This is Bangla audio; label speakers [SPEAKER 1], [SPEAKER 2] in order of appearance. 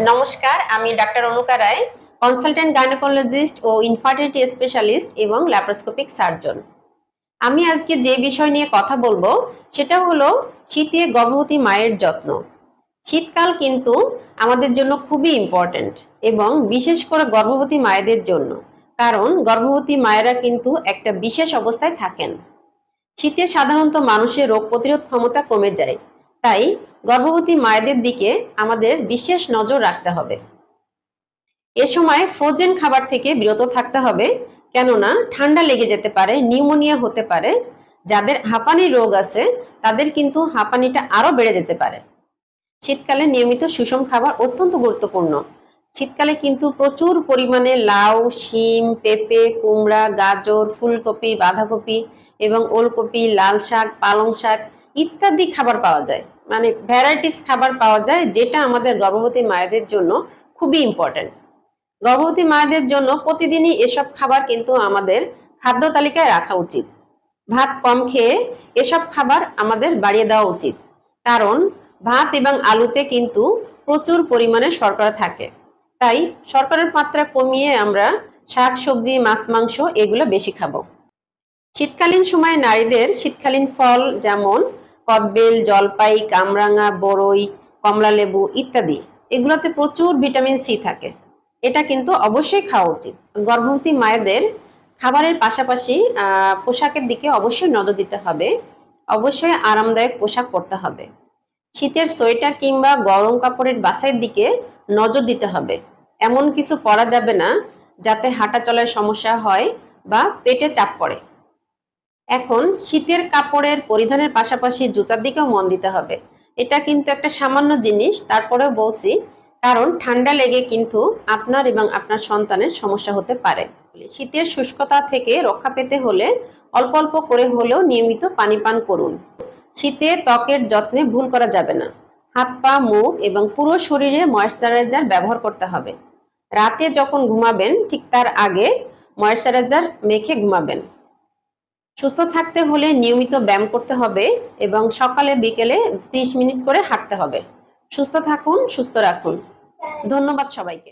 [SPEAKER 1] নমস্কার, আমি doctor Anuka Roy consultant gynaecologist ও ইনফার্টিলিটি স্পেশালিস্ট এবং ল্যাপারোস্কোপিক সার্জন আমি আজকে যে বিষয় নিয়ে কথা বলব, সেটা হলো শীতে গর্ভবতী মায়ের যত্ন। শীতকাল কিন্তু আমাদের জন্য খুবই ইম্পর্ট্যান্ট এবং বিশেষ করে গর্ভবতী মায়েদের জন্য, কারণ গর্ভবতী মায়েরা কিন্তু একটা বিশেষ অবস্থায় থাকেন। শীতে সাধারণত মানুষের রোগ প্রতিরোধ ক্ষমতা কমে যায়, তাই গর্ভবতী মায়েদের দিকে আমাদের বিশেষ নজর রাখতে হবে। এ সময় ফ্রোজেন খাবার থেকে বিরত থাকতে হবে, কেননা ঠান্ডা লেগে যেতে পারে, নিউমোনিয়া হতে পারে। যাদের হাঁপানি রোগ আছে, তাদের কিন্তু হাঁপানিটা আরও বেড়ে যেতে পারে। শীতকালে নিয়মিত সুষম খাবার অত্যন্ত গুরুত্বপূর্ণ। শীতকালে কিন্তু প্রচুর পরিমাণে লাউ, শিম, পেঁপে, কুমড়া, গাজর, ফুলকপি, বাঁধাকপি এবং ওলকপি লাল শাক পালং শাক ইত্যাদি খাবার পাওয়া যায়। মানে ভ্যারাইটিস খাবার পাওয়া যায় যেটা আমাদের গর্ভবতী মায়েদের জন্য খুবই ইম্পর্টেন্ট গর্ভবতী মায়েদের জন্য প্রতিদিনই এসব খাবার কিন্তু আমাদের খাদ্য তালিকায় রাখা উচিত। ভাত কম খেয়ে এসব খাবার আমাদের বাড়িয়ে দেওয়া উচিত। কারণ ভাত এবং আলুতে কিন্তু প্রচুর পরিমাণে শর্করা থাকে। তাই শর্করার মাত্রা কমিয়ে আমরা শাক, সবজি, মাছ, মাংস এগুলো বেশি খাব। শীতকালীন সময়ে নারীদের শীতকালীন ফল যেমন কদবেল জলপাই, কামরাঙা বড়ই কমলালেবু ইত্যাদি। এগুলোতে প্রচুর ভিটামিন সি থাকে। এটা কিন্তু অবশ্যই খাওয়া উচিত। গর্ভবতী মায়েদের খাবারের পাশাপাশি পোশাকের দিকে অবশ্যই নজর দিতে হবে। অবশ্যই আরামদায়ক পোশাক পরতে হবে। শীতের সোয়েটার কিংবা গরম কাপড়ের বাসাইয়ের দিকে নজর দিতে হবে। এমন কিছু পরা যাবে না, যাতে হাঁটা চলার সমস্যা হয় বা পেটে চাপ পড়ে। এখন শীতের কাপড়ের পরিধানের পাশাপাশি জুতার দিকেও মন দিতে হবে। এটা কিন্তু একটা সামান্য জিনিস, তারপরেও বলছি, কারণ ঠান্ডা লেগে কিন্তু আপনার এবং আপনার সন্তানের সমস্যা হতে পারে। শীতের শুষ্কতা থেকে রক্ষা পেতে হলে অল্প অল্প করে হলেও নিয়মিত পানি পান করুন। শীতে ত্বকের যত্নে ভুল করা যাবে না। হাত পা, মুখ এবং পুরো শরীরে ময়েশ্চারাইজার ব্যবহার করতে হবে। রাতে যখন ঘুমাবেন, ঠিক তার আগে ময়েশ্চারাইজার মেখে ঘুমাবেন। সুস্থ থাকতে হলে নিয়মিত ব্যায়াম করতে হবে এবং সকালে, বিকেলে 30 মিনিট করে হাঁটতে হবে। সুস্থ থাকুন, সুস্থ রাখুন। ধন্যবাদ সবাইকে।